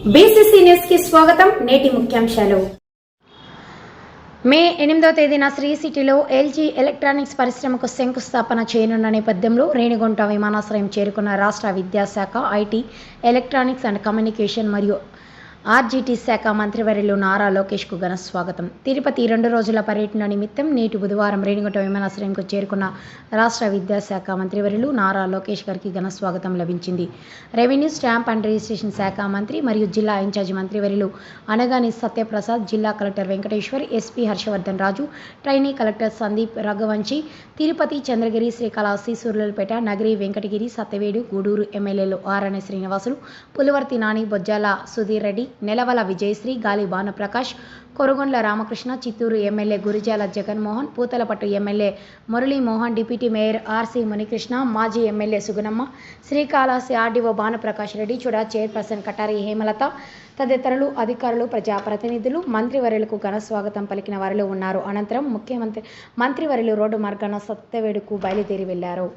కి స్వాగతం నేటి ముఖ్యాంశాలు. మే ఎనిమిదో తేదీన శ్రీ సిటీలో ఎల్జీ ఎలక్ట్రానిక్స్ పరిశ్రమకు శంకుస్థాపన చేయనున్న నేపథ్యంలో రేణిగుంట విమానాశ్రయం చేరుకున్న రాష్ట్ర విద్యాశాఖ ఐటీ ఎలక్ట్రానిక్స్ అండ్ కమ్యూనికేషన్ మరియు ఆర్జీటీ శాఖ మంత్రివర్యులు నారా లోకేష్కు ఘన స్వాగతం. తిరుపతి రెండు రోజుల పర్యటన నిమిత్తం నేటి బుధవారం రేణిగుంట విమానాశ్రయంకు చేరుకున్న రాష్ట్ర విద్యాశాఖ మంత్రివర్యులు నారా లోకేష్ గారికి ఘన స్వాగతం లభించింది. రెవెన్యూ స్టాంప్ అండ్ రిజిస్ట్రేషన్ శాఖ మంత్రి మరియు జిల్లా ఇన్ఛార్జి మంత్రివర్యులు అనగాని సత్యప్రసాద్ జిల్లా collector Venkateshwar SP Harshavardhan Raju trainee collector Sandeep Raghuvanshi Tirupati Chandragiri Srikalahasti Suryulapeta Nagari Venkatagiri Satyavedu Gudur ఎమ్మెల్యేలు RN Srinivasulu Pulivarthi Nani Bojjala Sudheer Reddy Nelavala Vijayasri Gali Bhanuprakash Korugondla Ramakrishna Chittoor MLA Gurijala Jaganmohan Puthalapattu MLA Muralimohan deputy mayor RC Munikrishna మాజీ MLA Sugunamma Srikalahasti RDO Bhanuprakash Reddy CUDA chairperson Katari Hemalatha తదితరులు అధికారులు ప్రజాప్రతినిధులు మంత్రివర్యులకు ఘన స్వాగతం పలికిన వారిలో ఉన్నారు. అనంతరం ముఖ్యమంత్రి మంత్రివర్యులు రోడ్డు మార్గాన సత్తవేడుకు బయలుదేరి వెళ్ళారు